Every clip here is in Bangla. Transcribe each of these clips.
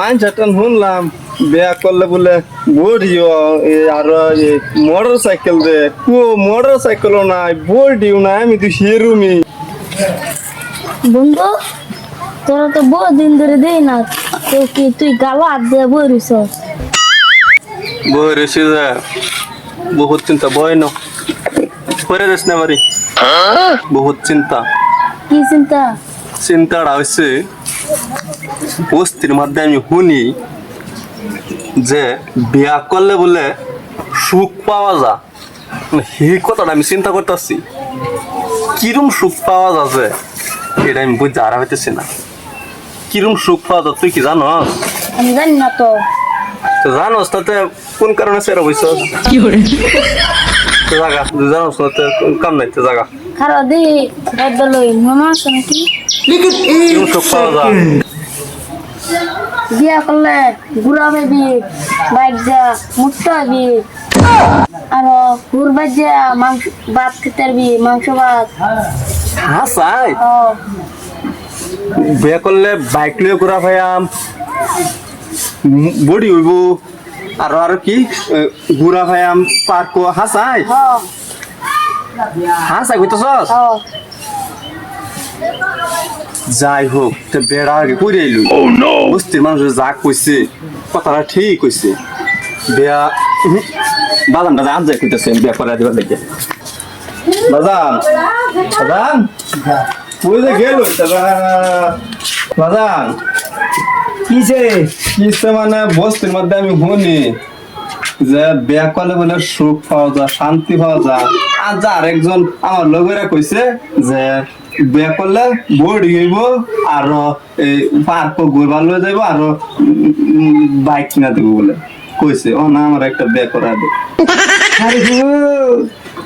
মান চাটান শুনলাম বিয়া করলে বলে বড়িও আর মোটর সাইকেল দে। কো মোটর সাইকেল নাই বড়িও নাই আমি তো সেরুমি বন্ধু তোরা তো বহু দিন ধরে দেই না তো কি তুই গালা হাত দিয়ে বইরিস? বই রেসি যে বহুত চিন্তা বই ন করে দেশ না মারি বহুত চিন্তা। কি চিন্তা? চিন্তাটা হচ্ছে বস্তির মধ্যে আমি শুনি যে বিয়া করলে বলে সুখ পাওয়া যা। মানে সেই কথাটা আমি চিন্তা করতেছি। কিরম সুখ পাওয়া যাচ্ছে এটা আমি বুঝতে আর হইতেছি না। কিরম সুখ পাওয়া যা তুই কি জানো আমি জানি না তো। তো জানোস তাতে কোন কারণে সেরা বইছ তো জাগা তুই জানোস না কোন কাম নাই তো জাগা। খারাপ দি বদলই মামা আছে নাকি? কিরম সুখ পাওয়া যা? বিয়া করলে গুড়া বেবি বাইক যা মুট্টা বি আর হুরবাদ যা মাংস ভাত খেতে পারবি মাংস ভাত। হ্যাঁ সাই বিয়া করলে বাইক লিয়ে ঘুরা ভাইয়াম বডি হইব। আর আর কি? ঘুরা ভাইয়াম পার্ক। হাসাই হ। হাসাই কইতেছস হ। যাই হোক তো বেড়া আগে করে এলু বস্তির মানুষ যা কইছে কথাটা ঠিক কইছে। বিয়া বাজানটা আজ যাই কইতেছে বিয়া করে দিবার বাজান বাজান কই যে গেল বাজান কিসে? কিসে মানে বস্তির মধ্যে আমি শুনি যে বিয়া করলে বলে সুখ পাওয়া যায় শান্তি পাওয়া যায়। আর যা আরেকজন আমার লগেরা কইছে যে বিয়া করলে বড়ি হইব আর এই পার্ক ঘুরবার লয়ে যাইব আর বাইক কিনা দেবো বলে। কইছে ও না আমার একটা বিয়া করা দে।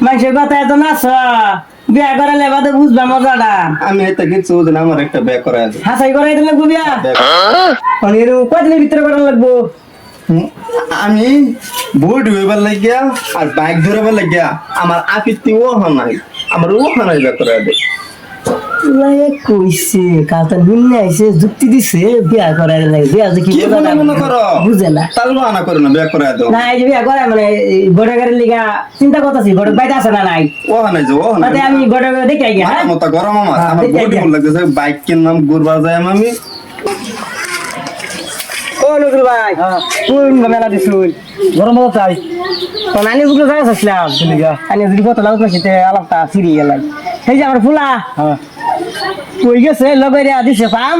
মানুষের কথা এত না বিয়া করালে বাদে বুঝবা মজাটা। আমি এটা কিছু বুঝি না, আমার একটা বিয়া করা দে। হাসাই করাই দিলে বিয়া মানে এরকম কয়দিনের ভিতরে করা লাগবো? আমি বড়ি হইবার লাগিয়া আর বাইক ধরবার লাগিয়া আমার আপিত্তি ও নাই। আমার ও নাই বিয়া করা দে কইছে কালটা নিয়ে আইছে যুক্তি দিছে বিয়া করাই লাগে। বিয়া যে কি মনে করো? বুঝে না। তাল বাহানা করো না বিয়া করে দাও না এই বিয়া করে মানে গাড়ির লিগা চিন্তা করতেছি বাইতে আছে না নাই? ও নাই যে ও নাই আমি গাড়ি দেখে আই হ্যাঁ? মতো গরম আমার। হ্যাঁ, আমার বডি লাগতেছে বাইক কিনলাম ঘুরবার যাই আমি। নজরুল ভাই? কোন মেলা দিছুন? গরম মতো চাই তো নানি বুকলে জায়গা চাইছিলাম আনি যদি কত লাগ পাইছে আলাপটা ফিরি গেলাম সেই যে আমার ফুলা। কই গেছে? লগেরিয়া দিছে পাম।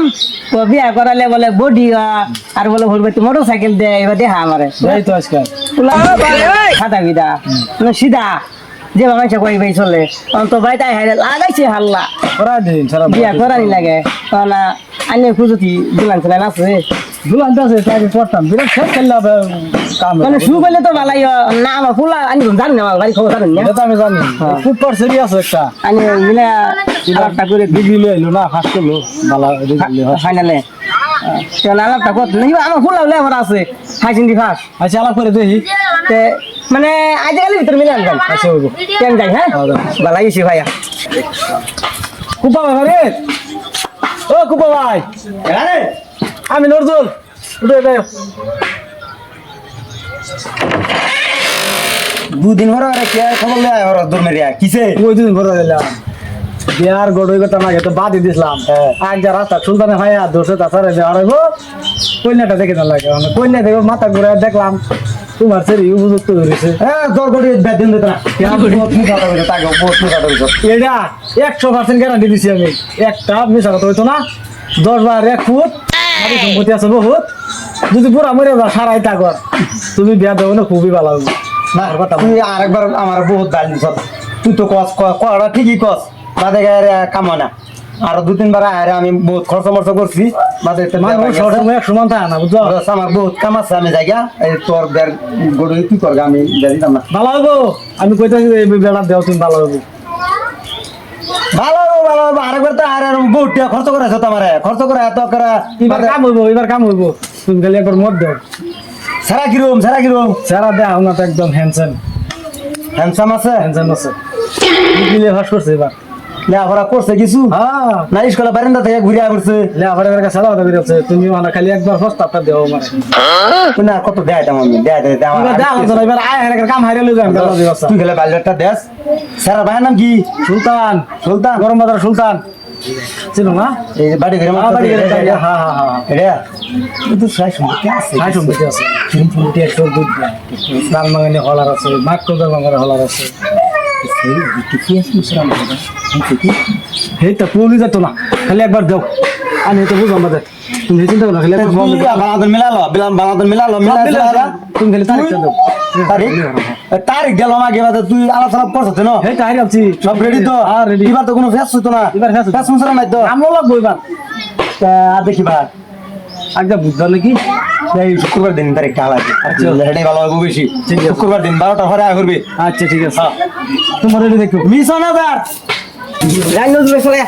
তো বিয়া করালে বলে বডি আর বলে তো মোটর সাইকেল দে এবার দেখা আমারে। এই তো আজকাল। ফুলা সাদা বিদা। মানে সিধা। যে বাবা কই ভাই চলে অন্ত ভাই তাই হাইরে লাগাইছে হাল্লা। করা দিন সারা বিয়া করানি লাগে। না আনি খুঁজতি দিলাম ছিলেন আছে। দুলান আছে তাই করতাম বিরাট সব খেললে কাম মানে শুরু করলে তো ভালাই। না আমার ফুলা আনি জানি না আমার বাড়ি খবর জানেন না। এটা তো আমি জানি। খুব পার্সেরি আছে একটা। আনি মিলে আলাপটা করে ডিগ্রি লই এলো না ফার্স্ট করল ভালো ডিগ্রি হয় ফাইনালে আলাপটা কত না আমার ফুলা আমার আছে। হাই চিন্তি ফার্স্ট আচ্ছা আলাপ করে দেখি। মানে আজকালের ভিতরে মিলে আনবেন আচ্ছা হইব কেন যাই হ্যাঁ? ভালাই গেছি ভাইয়া। কুপা ভাই রে ও কুপা ভাই। আমি নজরুল। উঠে যাই দুদিন ভরে ওরা কে খবর লয় ওরা দূর মেরিয়া? কিসে? ওই দিন ঘরে দিলাম বিয়ার গড়ই কথা না তো বাদই দিছিলাম। আজ যা রাস্তা সুলতানে ভাইয়া দোষে তাছাড়া দেওয়ার হইব। কন্যাটা দেখে না লাগে। কন্যা দেখো মাথা ঘুরে দেখলাম। তোমার সেরি উপযুক্ত ধরেছে হ্যাঁ দর করে বেদিন দিত না। বহুত মিঠা হবে তাকে বহুত মিঠা হবে এটা একশো পার্সেন্ট গ্যারান্টি দিছি আমি। একটা মিশা কথা হইতো না। দশ বার এক ফুট সম্পত্তি আছে বহুত। যদি পুরা মরে যা সারাই তাকর তুমি বিয়া দেবো না খুবই ভালো হবে। না তুই আরেকবার আমার বহুত দাল তুই তো কস কড়া ঠিকই কস। বাদে গায়ে কামো না। আর দু তিনবার আরে আমি বহুত খরচ মরচ করছি। বাদে তো মানে ব্যাপার এক সমান থাকে না বুঝছ? আমার বহুত কাম আছে আমি জায়গা এই তোর বের গড়ি কি করবে আমি জানি না ভালো হব? আমি কইতেছি এই বেড়া দেও তুমি ভালো হব। ভালো হবে, ভালো হবে। আরেকবার তো আর বহুত টাকা খরচ করেছ তোমার। খরচ করে এত করে এবার কাম হইবো এবার কাম হইবো। তুমি খালি একবার মত দেও। সারা কিরম সারা কিরম সারা দেয়া না তো একদম হ্যান্ডসাম হ্যান্ডসাম আছে? হ্যান্ডসাম আছে। দিলে ফাঁস করছে এবার? লেখাপড়া করছে কিছু হ্যাঁ না স্কুলে বারান্দা থেকে ঘুরে করছে লেখাপড়া করে সাদা কথা বেরোচ্ছে তুমি মানে খালি একবার প্রস্তাবটা দেও মানে না কত দেয় এটা মামি দেয় দেয় দেয় তোমরা দাও তো এবার আয় হেরে কাম হাইরে লই যাম বেলা দিবসা তুই গেলে বাল্যটা দেশ স্যার ভাইয়ের নাম কি সুলতান সুলতান গরম বাজার সুলতান চিনো না এই যে বাড়ি ঘরে হ্যাঁ, বাড়ি গেলে তাই, হ্যাঁ হ্যাঁ হ্যাঁ এটা কিন্তু সাই সম্পর্কে আছে খাই সম্পত্তি আছে তিন একটা দুধ লাল মাঙানি হলার আছে হলার আছে সেইটা পুলি যেত না। খালি একবার দেও। আমি তো বুঝলাম বাদে তুমি চিন্তা করো খালি দেও। মিলালো মিলালো তুমি খালি দেও। তারিখ? তারিখ গেল না তুই আলোচনা করছিস না? হারি আছি। সব রেডি তো? হ্যাঁ রেডি এবার তো কোনো ফেস না। এবার হতো। ফেস মুসরা নাই তো? আমলো লাগবো এবার। তা আর দেখিবা আগে বুঝতে নাকি এই শুক্রবার দিন তারিখটা আলাদা। আচ্ছা। ভালো হবে বেশি। শুক্রবার দিন বারোটা ঘরে আয় করবি। আচ্ছা ঠিক আছে। তোমার রেডি দেখো মিস না তার লাইন নজরে চলে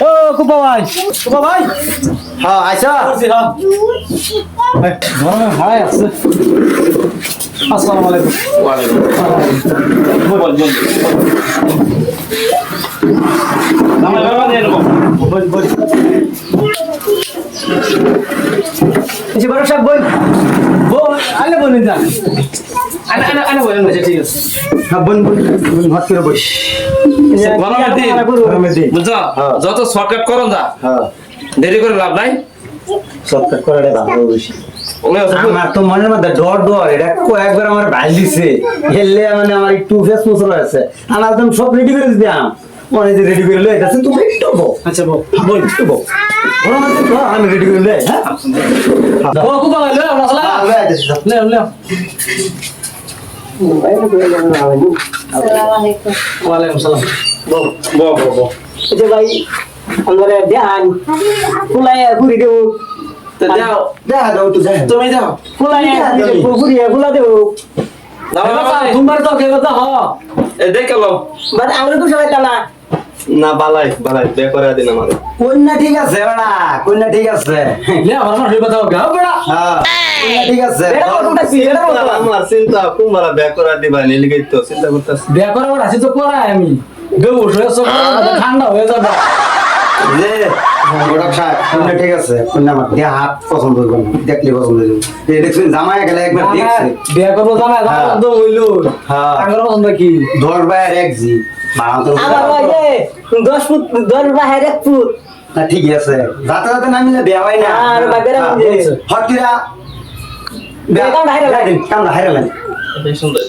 ও কুপা ভাই। কুপা ভাই। হ্যাঁ গরমে ভাই আছে। আসসালামু আলাইকুম। বল বল বল বল এসে বড় সব বই বল আলে বলেন যা। আনে আনে আনে বলেন ঠিক আছে। হ্যাঁ বোন বোন বোন ভাত করে বস। গরমের দিন। গরমের দিন। বুঝছ? যত শর্টকাট করো না হ্যাঁ। দেরি করে লাভ নাই। শর্টকাট করে এটা ভালো বেশি আমার তো মনের মধ্যে ডর ডর এটা কয়েকবার আমার ভাই দিছে। হেললে মানে আমার একটু ফেস মুসর আছে। আমার একদম সব রেডি করে দিতাম। মনে যে রেডি করে লই এটা তুমি একটু বো আচ্ছা বল বল একটু বো গরম আছে তো আমি রেডি করে লই হ্যাঁ। ও কুপা ভাই লে মশলা আগে আইতেছি লে লে আসসালামু আলাইকুম। ওয়ালাইকুম সালাম। বল বল বল বল এই যে ভাই আমরা দেখান। ফুলাই ঘুরি দেব। যাও দেখা দাও। একটু দেখা তুমি যাও ফুলাই ঘুরি ফুলা দেব। যাও, যাও, যাও। তোমার তো কেউ কথা হ দেখে লো বাট আমরা তো সবাই না না বালাই বালাই বে করে দিন আমার। কন্যা ঠিক আছে বেড়া কন্যা ঠিক আছে। লে আমার আমার কথা গাও বড়া। হ্যাঁ কন্যা ঠিক আছে। এটা কোনটা কি এটা কোনটা আমার চিন্তা কুমারা বে করে দিবা নিলিগে তো চিন্তা করতেছি। বিয়া করার আছে তো করাই আমি। বেউস হয়ে। সব ঠান্ডা হয়ে যাবে। যে গোটা খায় কন্যা ঠিক আছে? কন্যা আমার দেহ হাত পছন্দ করবে দেখলে পছন্দ করবে এই দেখছেন জামাই গেলে একবার দেখছে। বিয়া করব জামাই হ্যাঁ। হ্যাঁ। আঙ্গর পছন্দ কি? দশ বাইর এক জি। আমার ওই যে দশ ফুট দশ বাহের এক ফুট। না ঠিকই আছে। যাতে যাতে নামিলে বেয়া হয় না। আর বাগেরা হ্যাঁ। হটকিরা বেয়া হাইরা লাগে। কামড়া হাইরা লাগে এটাই সুন্দর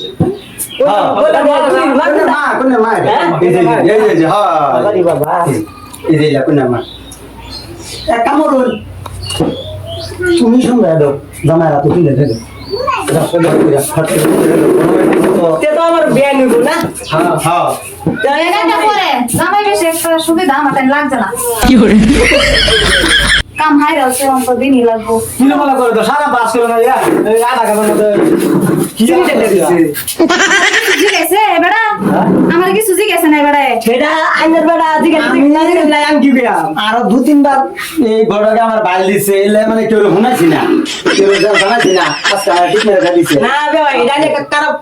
হ্যাঁ। বলে, বলে, বলে, কোনে মা কোনে মা? হ্যাঁ? এই যে এই যে, হ্যাঁ। বাবা। ইলা কোনে মা এক কাম করুন। তুমি সঙ্গে দাও জামাই রাত তুলে দে তে তো আমার বিয়া নিব না। হ্যাঁ হ্যাঁ। সুবিধা আমাদের লাগছে না। কাম হাই রয়েছে অঙ্ক দিনই লাগবো। কিলো করে তো সারা বাস করে না আধা কাটার মধ্যে কি বেড়া আমার কি সুজি গেছে বেড়া সেটা আইনের বেড়া নাই আমি কি বিয়া আরও দু তিনবার এই গড়কে আমার বাইল দিছে এলে মানে কেউ শুনাইছি না কেউ জানাইছি না আজকে ঠিক মেরে দিছে না বে এটা খারাপ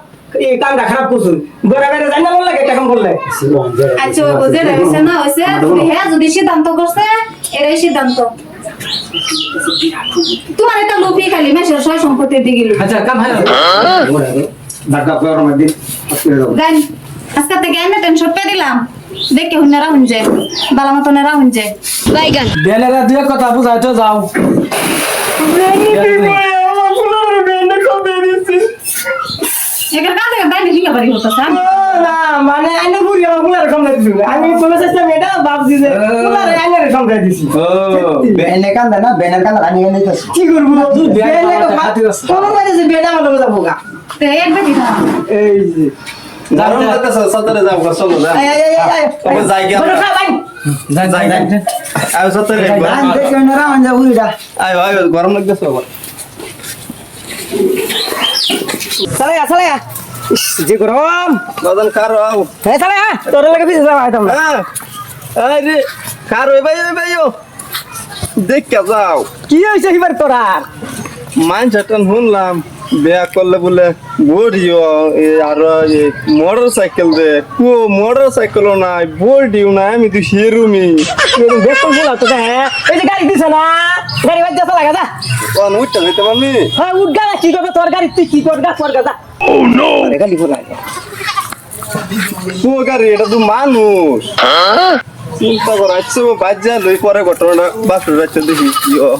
কামটা খারাপ করছুন বড় বেড়া জানা বললে এটা কেমন করলে আচ্ছা বুঝে রয়েছে না হয়েছে যদি হ্যাঁ যদি সিদ্ধান্ত করছে এটাই সিদ্ধান্ত তোমার একটা লোভি খালি মেশের সয় সম্পত্তির দিকে আচ্ছা কাম হয় দাও দেন আজকে থেকে আমি টেনশন পে দিলাম। দেখে হুন্নারা হুঞ্জে বালা মতনেরা হুঞ্জে বেলেরা দুই কথা বুঝাই তো যাও। এখানে কান বাড়ি হতেছে না মানে আইনের বুড়ি আমারগুলার কম দিছি আমি তুমি চেষ্টা এটা ভাবছি যে গুলার আইনের কম দিছি। ও। বেনে কান্দা না? বেনের কান্দা রানি গানি তো কি করব? তুই খাতির আছে। কোন মানে যে বেলে আমার লগে যাব গা। তো এক বেটি এই যে। গরম লাগতেছে সতরে যাও চলো যা। আয় আয় আয় তবে যাই গিয়া। বড় খা ভাই যাই যাই যাই। আয় সতরে একবার গান দেখে না রান যা। উইডা আয় আয় গরম লাগতেছে আবার। চলে গা চলে গা। ইস, যে গরম গদন কার আও হ্যাঁ তোর লাগে হয় তোমরা। হ্যাঁ। আরে কার ওই ভাই ওই ভাই ও। দেখ কে যাও। কি হইছে এবার তোরা মান চাটন শুনলাম। বিয়া করলে বলে বড়িও আর মোটর সাইকেল দে। ও মোটর সাইকেলও নাই বড়িও নাই আমি তো সেরুমি। দেখুন ফুলা তো হ্যাঁ? এই যে গাড়ি দিছে না গাড়ি বাদ যাচ্ছে লাগা যা। কোন উঠতে যেতে পারবি হ্যাঁ উঠ গা কি করবে তোর গাড়ি? তুই কি করবে? তোর গা যা। ও নো গাড়ি ফুলা ও গাড়ি এটা তো মানুষ। চিন্তা করা আচ্ছা বাজ্যা লই পরে ঘটনাটা বাসুর বাচ্চা দেখি কি ও